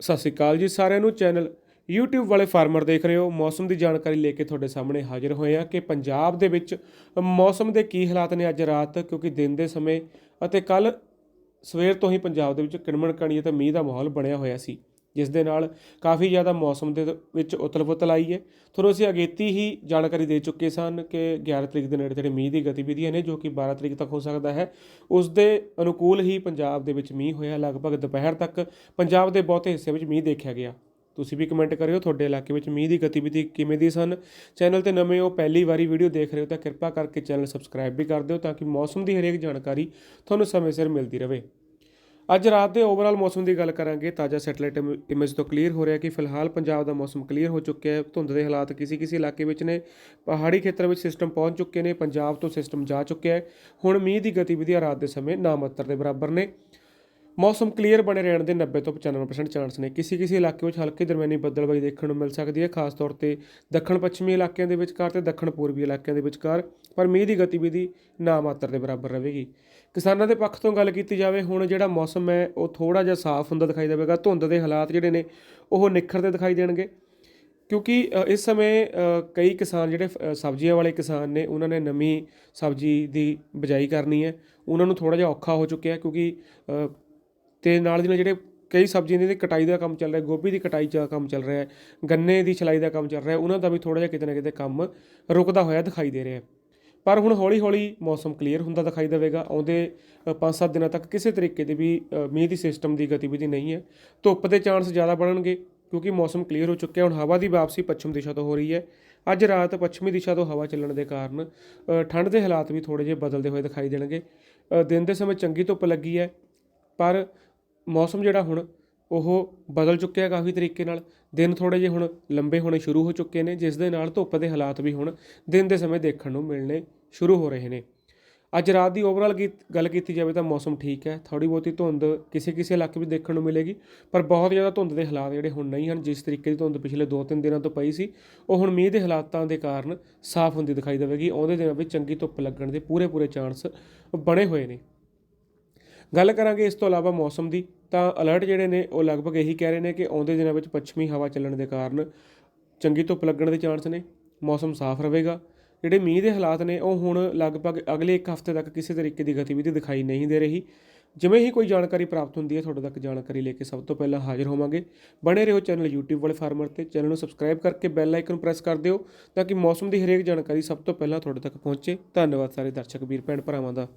ਸਤਿ ਸ਼੍ਰੀ ਅਕਾਲ ਜੀ ਸਾਰਿਆਂ ਨੂੰ ਚੈਨਲ YouTube ਵਾਲੇ ਫਾਰਮਰ ਦੇਖ ਰਹੇ ਹੋ। ਮੌਸਮ ਦੀ ਜਾਣਕਾਰੀ ਲੈ ਕੇ ਤੁਹਾਡੇ ਸਾਹਮਣੇ ਹਾਜ਼ਰ ਹੋਏ ਹਾਂ ਕਿ ਪੰਜਾਬ ਦੇ ਵਿੱਚ ਮੌਸਮ ਦੇ ਕੀ ਹਾਲਾਤ ਨੇ ਅੱਜ ਰਾਤ, ਕਿਉਂਕਿ ਦਿਨ ਦੇ ਸਮੇਂ ਅਤੇ ਕੱਲ ਸਵੇਰ ਤੋਂ ਹੀ ਪੰਜਾਬ ਦੇ ਵਿੱਚ ਕਿਣਮਣ ਕਣੀ ਅਤੇ ਮੀਂਹ ਦਾ ਮਾਹੌਲ ਬਣਿਆ ਹੋਇਆ ਸੀ। ਜਿਸ ਦੇ ਨਾਲ ਕਾਫੀ ਜ਼ਿਆਦਾ ਮੌਸਮ ਦੇ ਵਿੱਚ ਉਤਲ-ਪੁਤਲ ਆਈ ਹੈ। ਤੁਹਾਨੂੰ ਅਸੀਂ ਅਗੇਤੀ ਹੀ ਜਾਣਕਾਰੀ ਦੇ ਚੁੱਕੇ ਸਨ ਕਿ 11 ਤਰੀਕ ਦੇ ਨੇੜੇ ਤੇੜੇ ਮੀਂਹ ਦੀ ਗਤੀਵਿਧੀਆਂ ਨੇ, ਜੋ ਕਿ 12 ਤਰੀਕ ਤੱਕ ਹੋ ਸਕਦਾ ਹੈ, ਉਸ ਦੇ ਅਨੁਕੂਲ ਹੀ ਪੰਜਾਬ ਦੇ ਵਿੱਚ ਮੀਂਹ ਹੋਇਆ। ਲਗਭਗ ਦੁਪਹਿਰ ਤੱਕ ਪੰਜਾਬ ਦੇ ਬਹੁਤੇ ਹਿੱਸੇ ਵਿੱਚ ਮੀਂਹ ਦੇਖਿਆ ਗਿਆ। ਤੁਸੀਂ ਵੀ ਕਮੈਂਟ ਕਰਿਓ, ਤੁਹਾਡੇ ਇਲਾਕੇ ਵਿੱਚ ਮੀਂਹ ਦੀ ਗਤੀਵਿਧੀ ਕਿਵੇਂ ਦੀ ਸਨ? ਚੈਨਲ ਤੇ ਨਵੇਂ ਹੋ, ਪਹਿਲੀ ਵਾਰੀ ਵੀਡੀਓ ਦੇਖ ਰਹੇ ਹੋ ਤਾਂ ਕਿਰਪਾ ਕਰਕੇ ਚੈਨਲ ਸਬਸਕ੍ਰਾਈਬ ਵੀ ਕਰ ਦਿਓ ਤਾਂ ਕਿ ਮੌਸਮ ਦੀ ਹਰੇਕ ਜਾਣਕਾਰੀ ਤੁਹਾਨੂੰ ਸਮੇਂ ਸਿਰ ਮਿਲਦੀ ਰਹੇ। ਅੱਜ ਰਾਤ ਦੇ ਓਵਰਆਲ ਮੌਸਮ ਦੀ ਗੱਲ ਕਰਾਂਗੇ, ਤਾਜ਼ਾ ਸੈਟਲਾਈਟ ਇਮੇਜ ਤੋਂ ਕਲੀਅਰ ਹੋ ਰਿਹਾ ਕਿ ਫਿਲਹਾਲ ਪੰਜਾਬ ਦਾ ਮੌਸਮ ਕਲੀਅਰ ਹੋ ਚੁੱਕਿਆ ਹੈ। ਧੁੰਦ ਦੇ ਹਾਲਾਤ ਕਿਸੇ ਕਿਸੇ ਇਲਾਕੇ ਵਿੱਚ ਨੇ, ਪਹਾੜੀ ਖੇਤਰ ਵਿੱਚ ਸਿਸਟਮ ਪਹੁੰਚ ਚੁੱਕੇ ਨੇ, ਪੰਜਾਬ ਤੋਂ ਸਿਸਟਮ ਜਾ ਚੁੱਕਿਆ ਹੈ। ਹੁਣ ਮੀਂਹ ਦੀ ਗਤੀਵਿਧੀਆਂ ਰਾਤ ਦੇ ਸਮੇਂ ਨਾ ਮਾਤਰ ਦੇ ਬਰਾਬਰ ਨੇ। ਮੌਸਮ ਕਲੀਅਰ ਬਣੇ ਰਹਿਣ ਦੇ 90 ਤੋਂ 95% ਚਾਂਸ ਨੇ। ਕਿਸੇ ਕਿਸੇ ਇਲਾਕੇ ਵਿੱਚ ਹਲਕੀ ਦਰਮਿਆਨੀ ਬੱਦਲਬਾਈ ਦੇਖਣ ਨੂੰ ਮਿਲ ਸਕਦੀ ਹੈ, ਖਾਸ ਤੌਰ ਤੇ ਦੱਖਣ ਪੱਛਮੀ ਇਲਾਕਿਆਂ ਦੇ ਵਿਚਕਾਰ ਤੇ ਦੱਖਣ ਪੂਰਬੀ ਇਲਾਕਿਆਂ ਦੇ ਵਿਚਕਾਰ, ਪਰ ਮੀਂਹ ਦੀ ਗਤੀਵਿਧੀ ਨਾ ਮਾਤਰ ਦੇ ਬਰਾਬਰ ਰਹੇਗੀ। ਕਿਸਾਨਾਂ ਦੇ ਪੱਖ ਤੋਂ ਗੱਲ ਕੀਤੀ ਜਾਵੇ, ਹੁਣ ਜਿਹੜਾ ਮੌਸਮ ਹੈ, ਉਹ ਥੋੜਾ ਜਿਹਾ ਸਾਫ਼ ਹੁੰਦਾ ਦਿਖਾਈ ਦੇਵੇਗਾ। ਧੁੰਦ ਦੇ ਹਾਲਾਤ ਜਿਹੜੇ ਨੇ, ਉਹ ਨਿਖਰਦੇ ਦਿਖਾਈ ਦੇਣਗੇ। ਕਿਉਂਕਿ ਇਸ ਸਮੇਂ ਕਈ ਕਿਸਾਨ ਜਿਹੜੇ ਸਬਜ਼ੀਆਂ ਵਾਲੇ ਕਿਸਾਨ ਨੇ, ਉਹਨਾਂ ਨੇ ਨਵੀਂ ਸਬਜ਼ੀ ਦੀ ਬਜਾਈ ਕਰਨੀ ਹੈ। ਉਹਨਾਂ ਨੂੰ ਥੋੜਾ ਜਿਹਾ ਔਖਾ ਹੋ ਚੁੱਕਿਆ ਕਿਉਂਕਿ ਅਤੇ ਨਾਲ ਦੀ ਨਾਲ ਜਿਹੜੇ ਕਈ ਸਬਜ਼ੀਆਂ ਦੀ ਕਟਾਈ ਦਾ ਕੰਮ ਚੱਲ ਰਿਹਾ, ਗੋਭੀ ਦੀ ਕਟਾਈ ਦਾ ਕੰਮ ਚੱਲ ਰਿਹਾ, ਗੰਨੇ ਦੀ ਛਲਾਈ ਦਾ ਕੰਮ ਚੱਲ ਰਿਹਾ, ਉਹਨਾਂ ਦਾ ਵੀ ਥੋੜ੍ਹਾ ਜਿਹਾ ਕਿਤੇ ਨਾ ਕਿਤੇ ਕੰਮ ਰੁਕਦਾ ਹੋਇਆ ਦਿਖਾਈ ਦੇ ਰਿਹਾ ਪਰ ਹੁਣ ਹੌਲੀ-ਹੌਲੀ ਮੌਸਮ ਕਲੀਅਰ ਹੁੰਦਾ ਦਿਖਾਈ ਦੇਵੇਗਾ। ਆਉਂਦੇ 5-7 ਦਿਨਾਂ ਤੱਕ ਕਿਸੇ ਤਰੀਕੇ ਦੀ ਵੀ ਮੀਂਹ ਦੀ ਸਿਸਟਮ ਦੀ ਗਤੀਵਿਧੀ ਨਹੀਂ ਹੈ। ਧੁੱਪ ਦੇ ਚਾਂਸ ਜ਼ਿਆਦਾ ਬਣਨਗੇ ਕਿਉਂਕਿ ਮੌਸਮ ਕਲੀਅਰ ਹੋ ਚੁੱਕਿਆ, ਹੁਣ ਹਵਾ ਦੀ ਵਾਪਸੀ ਪੱਛਮ ਦਿਸ਼ਾ ਤੋਂ ਹੋ ਰਹੀ ਹੈ। ਅੱਜ ਰਾਤ ਪੱਛਮੀ ਦਿਸ਼ਾ ਤੋਂ ਹਵਾ ਚੱਲਣ ਦੇ ਕਾਰਨ ਠੰਡ ਦੇ ਹਾਲਾਤ ਵੀ ਥੋੜੇ ਜਿਹੇ ਬਦਲਦੇ ਹੋਏ ਦਿਖਾਈ ਦੇਣਗੇ। ਦਿਨ ਦੇ ਸਮੇਂ ਚੰਗੀ ਧੁੱਪ ਲੱਗੀ ਹੈ, ਪਰ ਮੌਸਮ ਜਿਹੜਾ ਹੁਣ ਉਹ ਬਦਲ ਚੁੱਕਿਆ ਕਾਫੀ ਤਰੀਕੇ ਨਾਲ। ਦਿਨ ਥੋੜੇ ਜਿਹੇ ਹੁਣ ਲੰਬੇ ਹੋਣੇ ਸ਼ੁਰੂ ਹੋ ਚੁੱਕੇ ਨੇ, ਜਿਸ ਦੇ ਨਾਲ ਧੁੱਪ ਦੇ ਹਾਲਾਤ ਵੀ ਹੁਣ ਦਿਨ ਦੇ ਸਮੇਂ ਦੇਖਣ ਨੂੰ ਮਿਲਣੇ ਸ਼ੁਰੂ ਹੋ ਰਹੇ ਨੇ। ਅੱਜ ਰਾਤ ਦੀ ਓਵਰਆਲ ਗੱਲ ਕੀਤੀ ਜਾਵੇ ਤਾਂ ਮੌਸਮ ਠੀਕ ਹੈ। ਥੋੜੀ ਬਹੁਤੀ ਧੁੰਦ ਕਿਸੇ ਕਿਸੇ ਇਲਾਕੇ ਵਿੱਚ ਦੇਖਣ ਨੂੰ ਮਿਲੇਗੀ, ਪਰ ਬਹੁਤ ਜ਼ਿਆਦਾ ਧੁੰਦ ਦੇ ਹਾਲਾਤ ਜਿਹੜੇ ਹੁਣ ਨਹੀਂ ਹਨ, ਜਿਸ ਤਰੀਕੇ ਦੀ ਧੁੰਦ ਪਿਛਲੇ 2-3 ਦਿਨਾਂ ਤੋਂ ਪਈ ਸੀ, ਉਹ ਹੁਣ ਮੀਂਹ ਦੇ ਹਾਲਾਤਾਂ ਦੇ ਕਾਰਨ ਸਾਫ਼ ਹੁੰਦੀ ਦਿਖਾਈ ਦੇਵੇਗੀ। ਆਉਂਦੇ ਦਿਨਾਂ ਵਿੱਚ ਚੰਗੀ ਧੁੱਪ ਲੱਗਣ ਦੇ ਪੂਰੇ ਪੂਰੇ ਚਾਂਸ ਬਣੇ ਹੋਏ ਨੇ। ਗੱਲ ਕਰਾਂਗੇ ਇਸ ਤੋਂ ਇਲਾਵਾ ਮੌਸਮ ਦੀ, ਤਾਂ ਅਲਰਟ ਜਿਹੜੇ ਨੇ ਉਹ ਲਗਭਗ ਇਹੀ ਕਹਿ ਰਹੇ ਨੇ ਕਿ ਆਉਂਦੇ ਦਿਨਾਂ ਵਿੱਚ ਪੱਛਮੀ ਹਵਾ ਚੱਲਣ ਦੇ ਕਾਰਨ ਚੰਗੀ ਧੁੱਪ ਲੱਗਣ ਦੇ ਚਾਂਸ ਨੇ, ਮੌਸਮ ਸਾਫ਼ ਰਹੇਗਾ। ਜਿਹੜੇ ਮੀਂਹ ਦੇ ਹਾਲਾਤ ਨੇ, ਉਹ ਹੁਣ ਲਗਭਗ ਅਗਲੇ ਇੱਕ ਹਫ਼ਤੇ ਤੱਕ ਕਿਸੇ ਤਰੀਕੇ ਦੀ ਗਤੀਵਿਧੀ ਦਿਖਾਈ ਨਹੀਂ ਦੇ ਰਹੀ। ਜਿਵੇਂ ਹੀ ਕੋਈ ਜਾਣਕਾਰੀ ਪ੍ਰਾਪਤ ਹੁੰਦੀ ਹੈ, ਤੁਹਾਡੇ ਤੱਕ ਜਾਣਕਾਰੀ ਲੈ ਕੇ ਸਭ ਤੋਂ ਪਹਿਲਾਂ ਹਾਜ਼ਰ ਹੋਵਾਂਗੇ। ਬਣੇ ਰਹੋ ਚੈਨਲ YouTube ਵਾਲੇ ਫਾਰਮਰ ਤੇ, ਚੈਨਲ ਨੂੰ ਸਬਸਕ੍ਰਾਈਬ ਕਰਕੇ ਬੈਲ ਆਈਕਨ ਪ੍ਰੈਸ ਕਰ ਦਿਓ, ਤਾਂ ਕਿ ਮੌਸਮ ਦੀ ਹਰੇਕ ਜਾਣਕਾਰੀ ਸਭ ਤੋਂ ਪਹਿਲਾਂ ਤੁਹਾਡੇ ਤੱਕ ਪਹੁੰਚੇ। ਧੰਨਵਾਦ ਸਾਰੇ ਦਰਸ਼ਕ, ਵੀਰ ਭੈਣ ਭਰਾਵਾਂ ਦਾ।